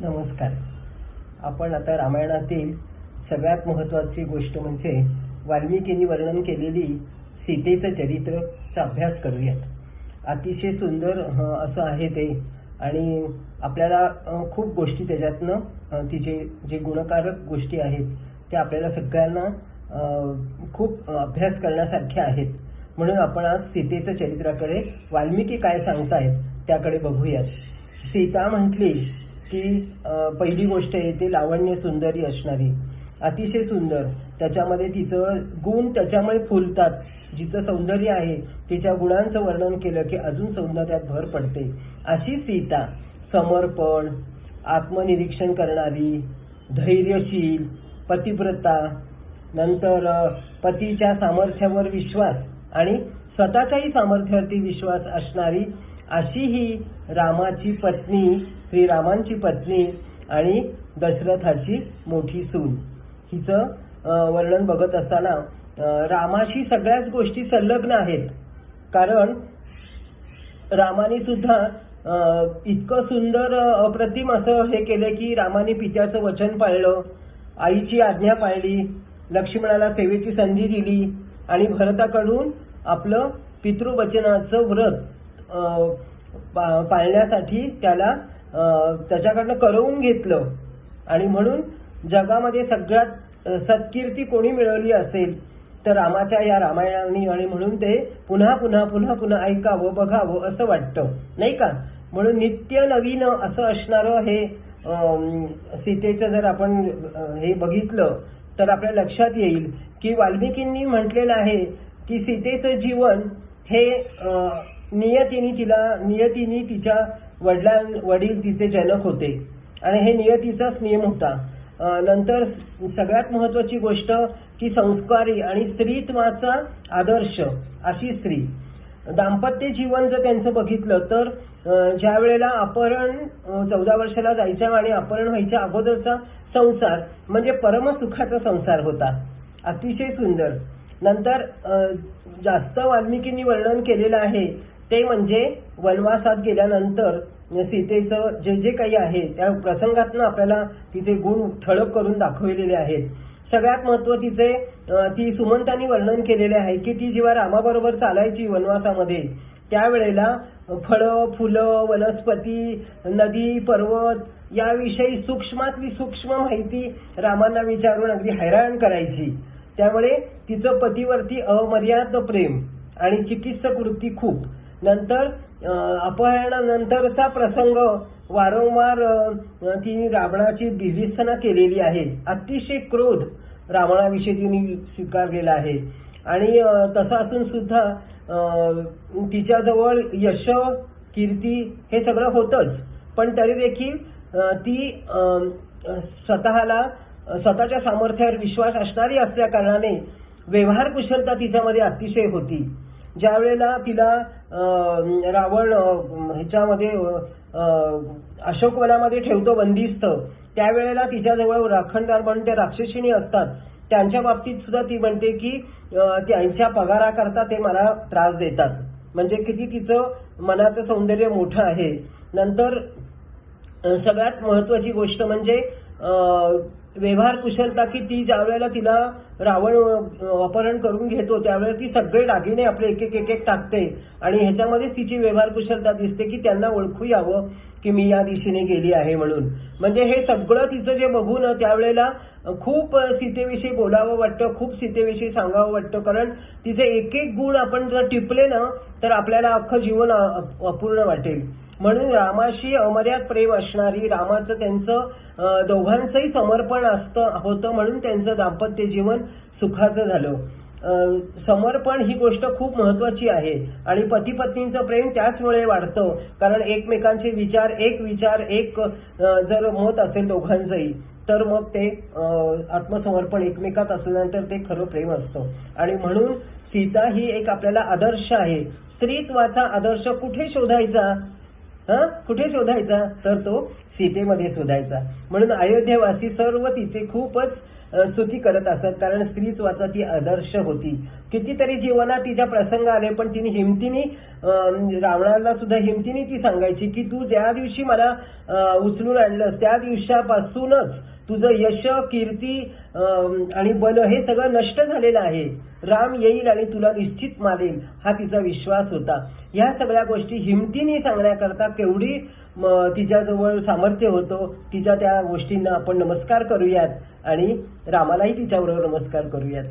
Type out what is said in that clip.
नमस्कार. आपण आता रामायणातील सगळ्यात महत्त्वाची गोष्ट म्हणजे वाल्मिकींनी वर्णन केलेली सीतेचं चरित्रचा अभ्यास करूयात. अतिशय सुंदर असं आहे ते. आणि आपल्याला खूप गोष्टी त्याच्यातनं तिचे जे गुणकारक गोष्टी आहेत त्या आपल्याला सगळ्यांना खूप अभ्यास करण्यासारख्या आहेत. म्हणून आपण आज सीतेचं चरित्राकडे वाल्मिकी काय सांगतायत त्याकडे बघूयात. सीता म्हटली की पहिली गोष्ट येते लावण्य सुंदरी असणारी. अतिशय सुंदर. त्याच्यामध्ये तिचं गुण त्याच्यामुळे फुलतात. जिचं सौंदर्य आहे तिच्या गुणांचं वर्णन केलं की अजून सौंदर्यात भर पडते. अशी सीता समर्पण आत्मनिरीक्षण करणारी धैर्यशील पतिव्रता नंतर पतीच्या सामर्थ्यावर विश्वास आणि स्वतःच्याही सामर्थ्यावरती विश्वास असणारी अशी ही रामाची पत्नी श्रीरामांची पत्नी आणि दशरथाची मोठी सून. हिचं वर्णन बघत असताना रामाशी सगळ्याच गोष्टी संलग्न आहेत. कारण रामाने सुद्धा इतकं सुंदर अप्रतिम असं हे केलं की रामाने पित्याचं वचन पाळलं आईची आज्ञा पाळली लक्ष्मणाला सेवेची संधी दिली आणि भरताकडून आपलं पितृवचनाचं व्रत पा- पाळण्यासाठी त्याला त्याच्याकडनं करवून घेतलं. आणि म्हणून जगामध्ये सगळ्यात सत्कीर्ती कोणी मिळवली असेल तर रामाच्या या रामायणांनी आणि म्हणून ते पुन्हा पुन्हा पुन्हा पुन्हा ऐकावं बघावं असं वाटतं. नाही का? म्हणून नित्य नवीन असं असणारं हे सीतेचं जर आपण हे बघितलं तर आपल्या लक्षात येईल की वाल्मिकींनी म्हटलेलं आहे की सीतेचं जीवन हे नियतीने तिला नियतीने तिच्या वडिलां वडील तिचे जनक होते. आणि हे नियतीचाच नियम होता. नंतर सगळ्यात महत्त्वाची गोष्ट की संस्कारी आणि स्त्रीत्वाचा आदर्श अशी स्त्री. दाम्पत्य जीवन जर त्यांचं बघितलं तर ज्या वेळेला अपहरण चौदा वर्षाला जायच्या आणि अपहरण व्हायच्या अगोदरचा संसार म्हणजे परमसुखाचा संसार होता. अतिशय सुंदर. नंतर जास्त वाल्मिकींनी वर्णन केलेलं आहे. ते म्हणजे वनवासात गेल्यानंतर सीतेचं जे जे काही आहे त्या प्रसंगातनं आपल्याला तिचे गुण ठळक करून दाखवलेले आहेत. सगळ्यात महत्त्व तिचे ती सुमंतांनी वर्णन केलेले आहे की ती जेव्हा रामाबरोबर चालायची वनवासामध्ये त्यावेळेला फळं फुलं वनस्पती नदी पर्वत याविषयी सूक्ष्मातली सूक्ष्म माहिती रामांना विचारून अगदी हैराण करायची. त्यामुळे तिचं पतीवरती अमर्याद प्रेम आणि चिकित्सक वृत्ती खूप. नंतर अपहरणानंतरचा प्रसंग वारंवार ती तिने रावणाची बिभीषणा केलेली आहे. अतिशय क्रोध रावणाविषयी तिने स्वीकारलेला आहे. आणि तसं असून सुद्धा तिच्याजवळ यश कीर्ती हे सगळं होतंच. पण तरी देखील ती स्वतःला स्वतःच्या सामर्थ्यावर विश्वास असणारी असल्या कारणाने व्यवहार कुशलता तिच्यामध्ये अतिशय होती. ज्या वेळेला तिला रावण ह्याच्यामध्ये अं, अशोकवनामध्ये ठेवतो बंदिस्त त्यावेळेला तिच्याजवळ राखणदार म्हणून त्या राक्षसिणी असतात. त्यांच्या बाबतीत सुद्धा ती म्हणते की त्यांच्या पगाराकरता ते मला त्रास देतात. म्हणजे किती तिचं मनाचं सौंदर्य मोठं आहे. नंतर सगळ्यात महत्वाची गोष्ट म्हणजे व्यवहार कुशलता की ती ज्या वेळेला तिला रावण अपहरण करून घेतो त्यावेळेला ती सगळे दागिने आपले एक एक एक एक टाकते. आणि ह्याच्यामध्येच तिची व्यवहार कुशलता दिसते की त्यांना ओळखू यावं की मी या दिशेने गेली आहे म्हणून. म्हणजे हे सगळं तिचं जे बघून त्यावेळेला खूप सीतेविषयी बोलावं वाटतं खूप सीतेविषयी सांगावं वाटतं. कारण तिचे एक एक गुण आपण जर टिपले ना तर आपल्याला अख्खं जीवन अपूर्ण वाटेल. म्हणून रामाशी अमर्याद प्रेम असणारी रामाचं त्यांचं दोघांचंही समर्पण असतं होतं म्हणून त्यांचं दाम्पत्य जीवन सुखाचं झालं. समर्पण ही गोष्ट खूप महत्वाची आहे आणि पती पत्नींचं प्रेम त्याचमुळे वाढतं कारण एकमेकांचे विचार एक विचार एक जर मत असेल दोघांचंही तर मग ते आत्मसमर्पण एकमेकात असल्यानंतर ते खरं प्रेम असतं. आणि म्हणून सीता ही एक आपल्याला आदर्श आहे. स्त्रीत्वाचा आदर्श कुठे शोधायचा? हा? कुठे शोधायचा? तर तो सीतेमध्ये शोधायचा. म्हणून अयोध्यावासी सर्व तिचे खूपच स्तुती करत असत कारण स्त्रीच वाचा ती आदर्श होती. कितीतरी जीवनात तिच्या प्रसंग आले पण तिने हिमतीने रावणाला सुद्धा हिमतीने ती सांगायची की तू ज्या दिवशी मला उचलून आणलंस त्या दिवसापासूनच तुझं यश कीर्ती आणि बल हे सगळं नष्ट झालेलं आहे. राम येईल आणि तुला निश्चित मारेल हा तिचा विश्वास होता. ह्या सगळ्या गोष्टी हिमतीने सांगण्याकरता केवढी तिच्याजवळ सामर्थ्य होतं तिच्या त्या गोष्टींना आपण नमस्कार करूयात आणि रामालाही तिच्याबरोबर नमस्कार करूयात.